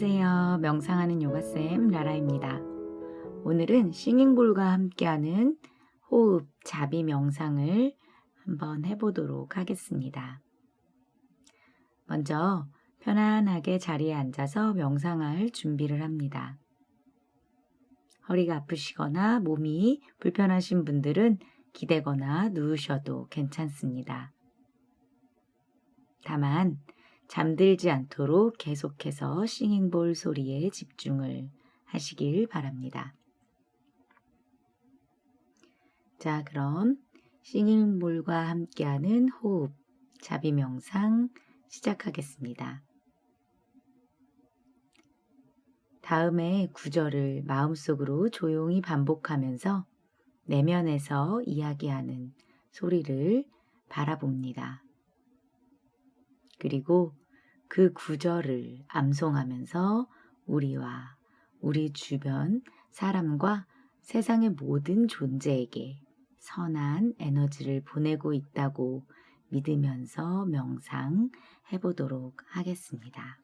안녕하세요. 명상하는 요가쌤 라라입니다. 오늘은 싱잉볼과 함께하는 호흡 자비 명상을 한번 해보도록 하겠습니다. 먼저 편안하게 자리에 앉아서 명상할 준비를 합니다. 허리가 아프시거나 몸이 불편하신 분들은 기대거나 누우셔도 괜찮습니다. 다만 잠들지 않도록 계속해서 싱잉볼 소리에 집중을 하시길 바랍니다. 자, 그럼 싱잉볼과 함께하는 호흡, 자비 명상 시작하겠습니다. 다음에 구절을 마음속으로 조용히 반복하면서 내면에서 이야기하는 소리를 바라봅니다. 그리고 그 구절을 암송하면서 우리와 우리 주변 사람과 세상의 모든 존재에게 선한 에너지를 보내고 있다고 믿으면서 명상 해 보도록 하겠습니다.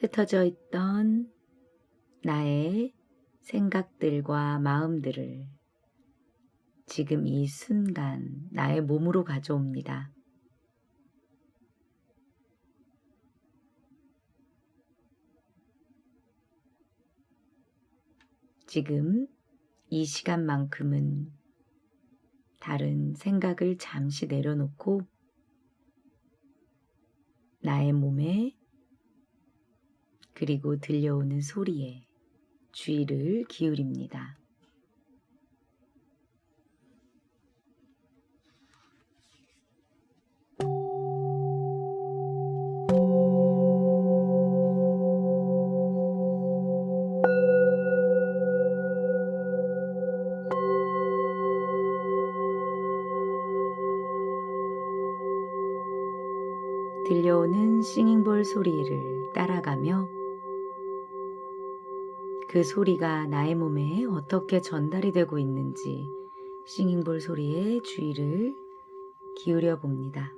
흩어져 있던 나의 생각들과 마음들을 지금 이 순간 나의 몸으로 가져옵니다. 지금 이 시간만큼은 다른 생각을 잠시 내려놓고 나의 몸에 그리고 들려오는 소리에 주의를 기울입니다. 들려오는 싱잉볼 소리를 그 소리가 나의 몸에 어떻게 전달이 되고 있는지 싱잉볼 소리에 주의를 기울여 봅니다.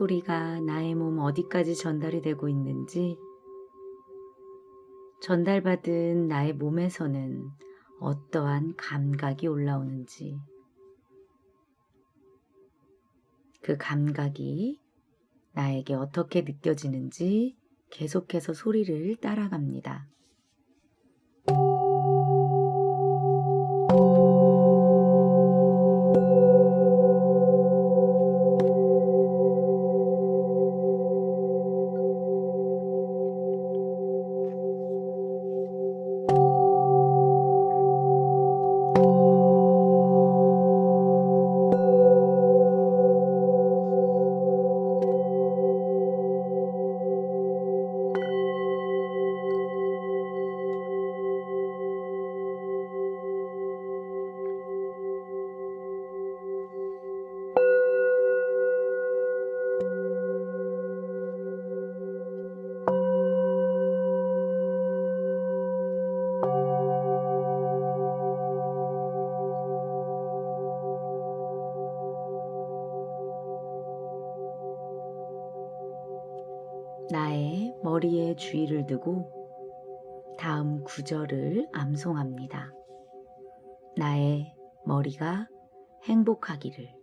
소리가 나의 몸 어디까지 전달이 되고 있는지, 전달받은 나의 몸에서는 어떠한 감각이 올라오는지, 그 감각이 나에게 어떻게 느껴지는지 계속해서 소리를 따라갑니다. 주의를 두고 다음 구절을 암송합니다. 나의 머리가 행복하기를.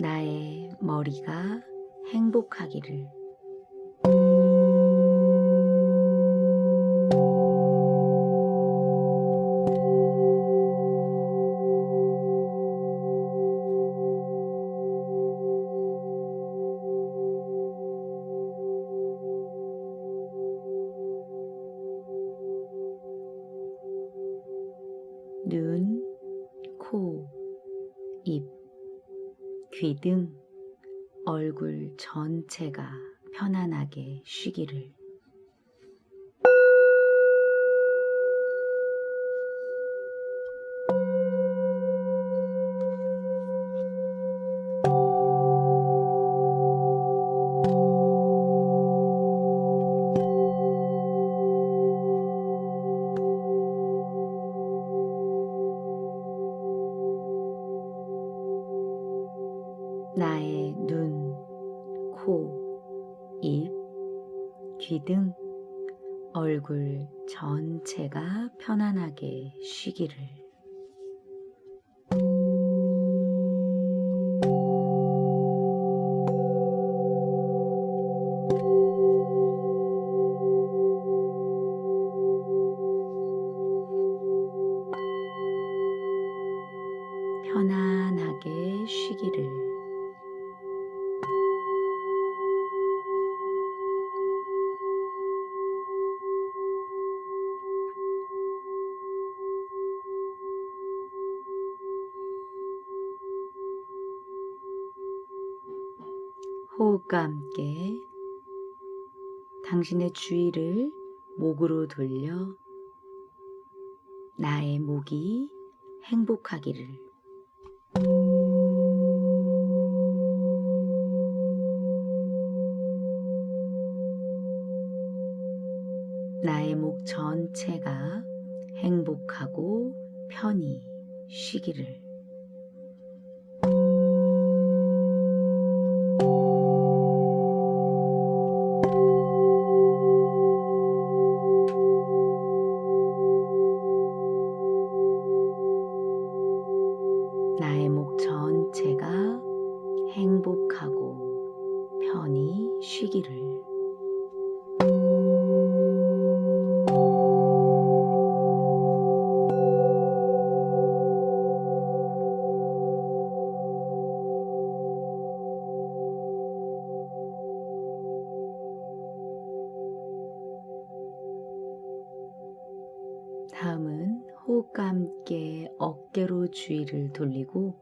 나의 머리가 행복하기를. 편안하게 쉬기를 호흡과 함께 당신의 주의를 목으로 돌려 나의 목이 행복하기를. 나의 목 전체가 행복하고 편히 쉬기를 호흡과 함께 어깨로 주의를 돌리고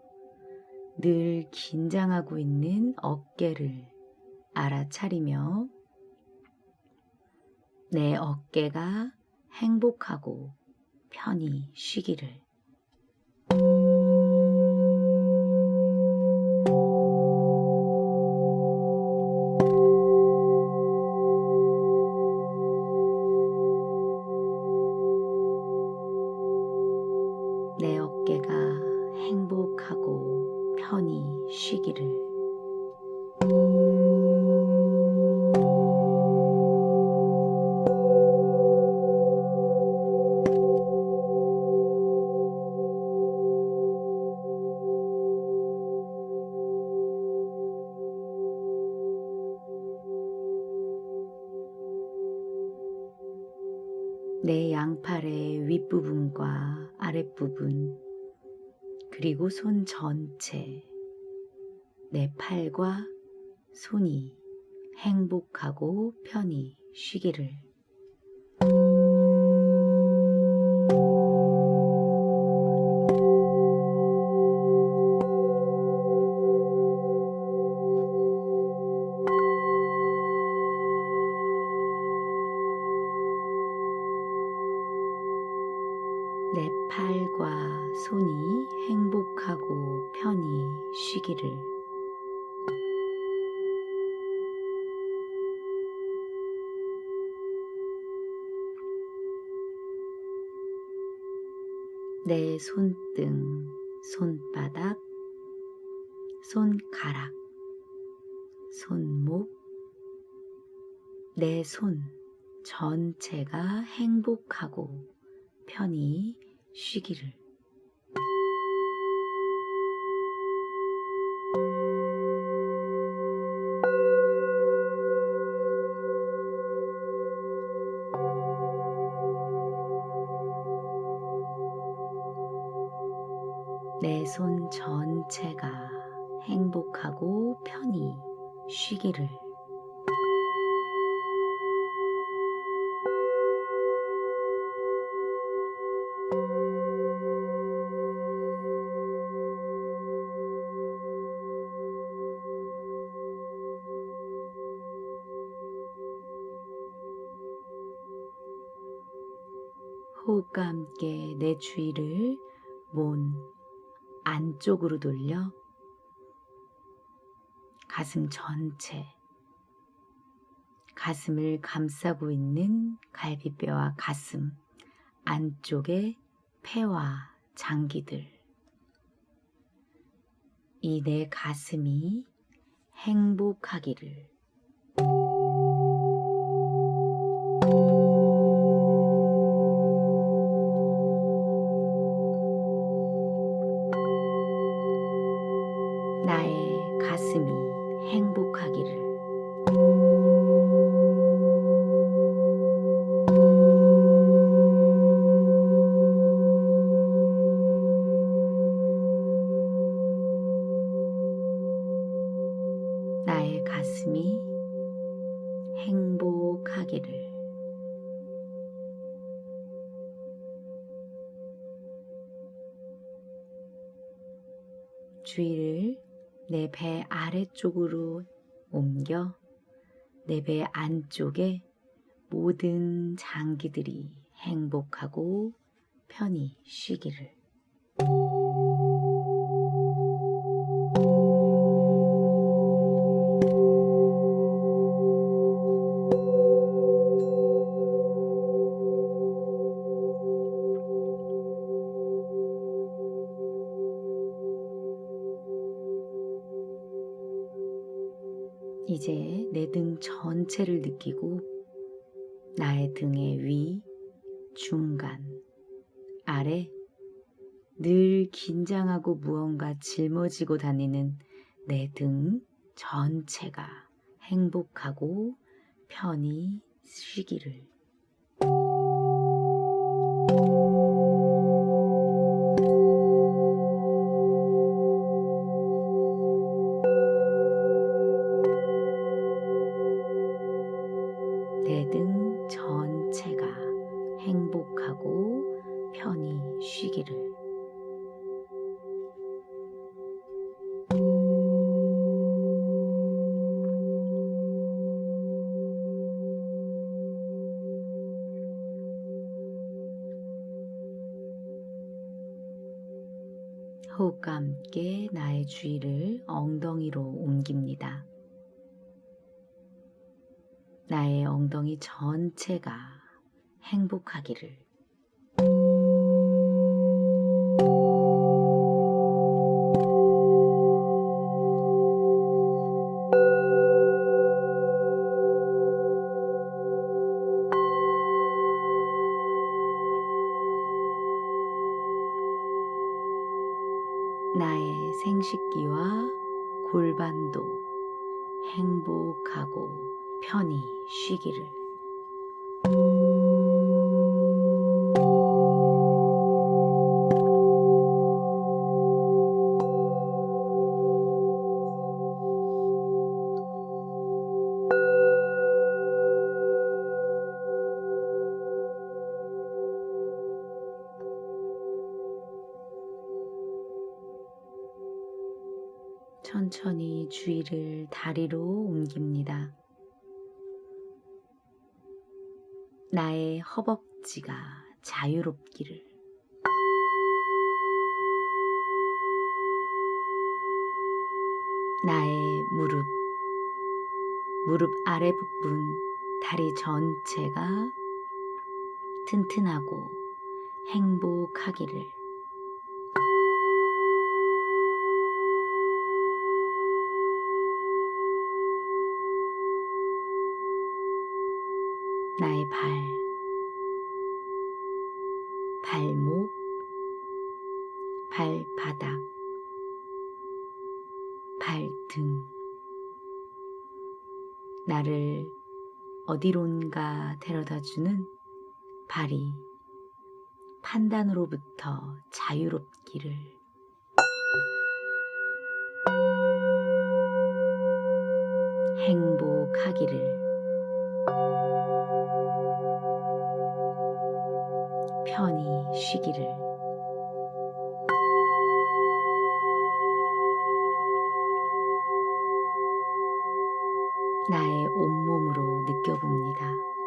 늘 긴장하고 있는 어깨를 알아차리며 내 어깨가 행복하고 편히 쉬기를 쉬기를. 내 양팔의 윗부분과 아랫부분, 그리고 손 전체, 내 팔과 손이 행복하고 편히 쉬기를. 내 팔과 손이 행복하고 편히 쉬기를. 내 손등, 손바닥, 손가락, 손목, 내 손 전체가 행복하고 편히 쉬기를. 손 전체가 행복하고 편히 쉬기를. 호흡과 함께 내 주위를 몸 안쪽으로 돌려 가슴 전체, 가슴을 감싸고 있는 갈비뼈와 가슴 안쪽의 폐와 장기들, 이 내 가슴이 행복하기를 가슴이 행복하기를 주의를 내 배 아래쪽으로 옮겨 내 배 안쪽에 모든 장기들이 행복하고 편히 쉬기를. 이제 내 등 전체를 느끼고 나의 등의 위, 중간, 아래 늘 긴장하고 무언가 짊어지고 다니는 내 등 전체가 행복하고 편히 쉬기를. 내 등 전체가 행복하고 편히 쉬기를. 호흡과 함께 나의 주의를 엉덩이로 옮깁니다. 나의 엉덩이 전체가 행복하기를. 나의 생식기와 골반도 행복하고 편히 쉬기를. 천천히 주위를 다리로 옮깁니다. 나의 허벅지가 자유롭기를. 나의 무릎, 무릎 아래 부분, 다리 전체가 튼튼하고 행복하기를. 나의 발, 발목, 발바닥, 발등. 나를 어디론가 데려다주는 발이 판단으로부터 자유롭기를. 행복하기를. 쉬기를 나의 온몸으로 느껴봅니다.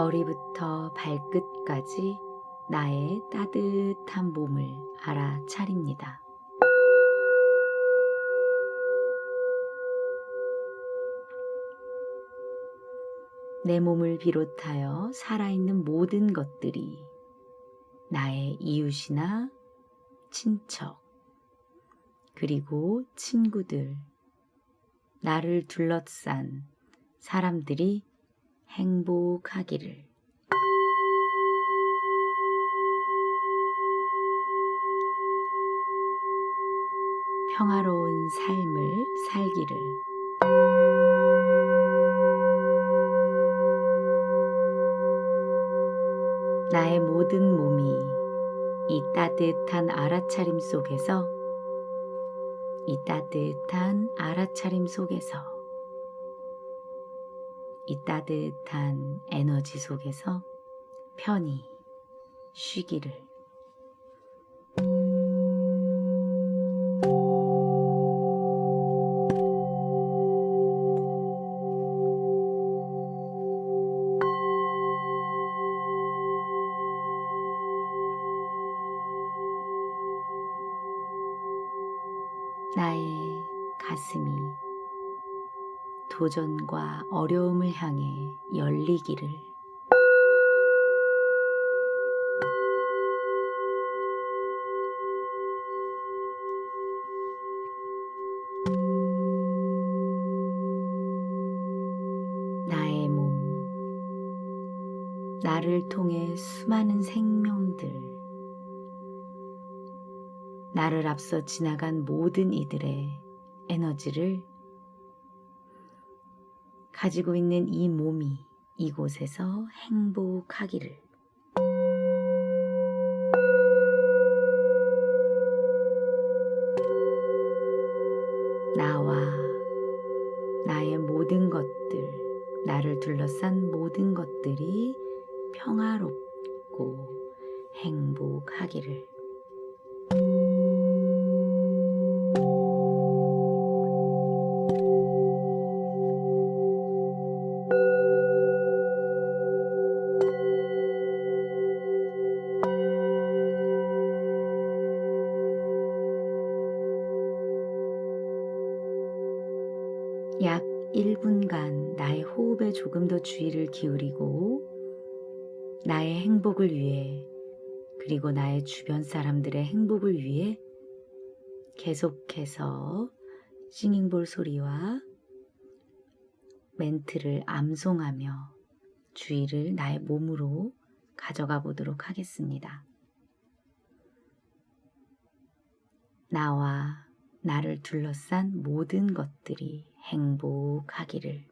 머리부터 발끝까지 나의 따뜻한 몸을 알아차립니다. 내 몸을 비롯하여 살아있는 모든 것들이 나의 이웃이나 친척, 그리고 친구들, 나를 둘러싼 사람들이 행복하기를. 평화로운 삶을 살기를. 나의 모든 몸이 이 따뜻한 알아차림 속에서 이 따뜻한 알아차림 속에서 이 따뜻한 에너지 속에서 편히 쉬기를. 나의 가슴이 도전과 어려움을 향해 열리기를. 나의 몸, 나를 통해 수많은 생명들, 나를 앞서 지나간 모든 이들의 에너지를 가지고 있는 이 몸이 이곳에서 행복하기를. 나와 나의 모든 것들, 나를 둘러싼 모든 것들이 평화롭고 약 1분간 나의 호흡에 조금 더 주의를 기울이고 나의 행복을 위해 그리고 나의 주변 사람들의 행복을 위해 계속해서 싱잉볼 소리와 멘트를 암송하며 주의를 나의 몸으로 가져가 보도록 하겠습니다. 나와 나를 둘러싼 모든 것들이 행복하기를.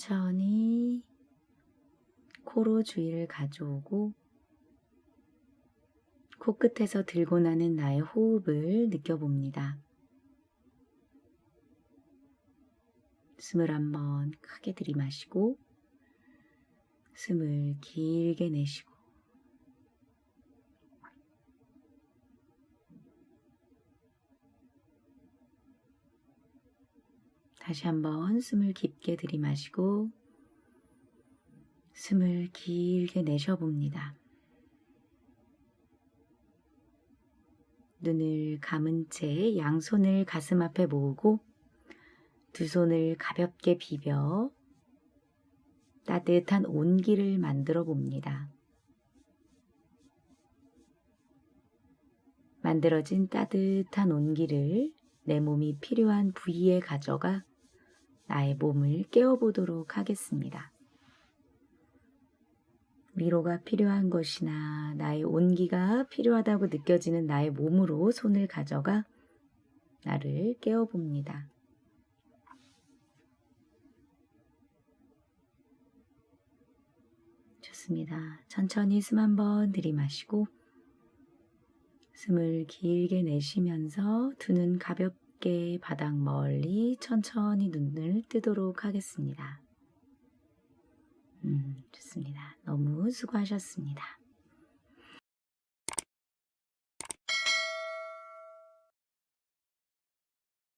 천천히 코로 주의를 가져오고 코끝에서 들고 나는 나의 호흡을 느껴봅니다. 숨을 한번 크게 들이마시고 숨을 길게 내쉬고 다시 한번 숨을 깊게 들이마시고 숨을 길게 내쉬어 봅니다. 눈을 감은 채 양손을 가슴 앞에 모으고 두 손을 가볍게 비벼 따뜻한 온기를 만들어 봅니다. 만들어진 따뜻한 온기를 내 몸이 필요한 부위에 가져가 나의 몸을 깨워보도록 하겠습니다. 위로가 필요한 것이나 나의 온기가 필요하다고 느껴지는 나의 몸으로 손을 가져가 나를 깨워봅니다. 좋습니다. 천천히 숨 한번 들이마시고 숨을 길게 내쉬면서 두 눈 가볍게 바닥 멀리 천천히 눈을 뜨도록 하겠습니다. 음, 좋습니다. 너무 수고하셨습니다.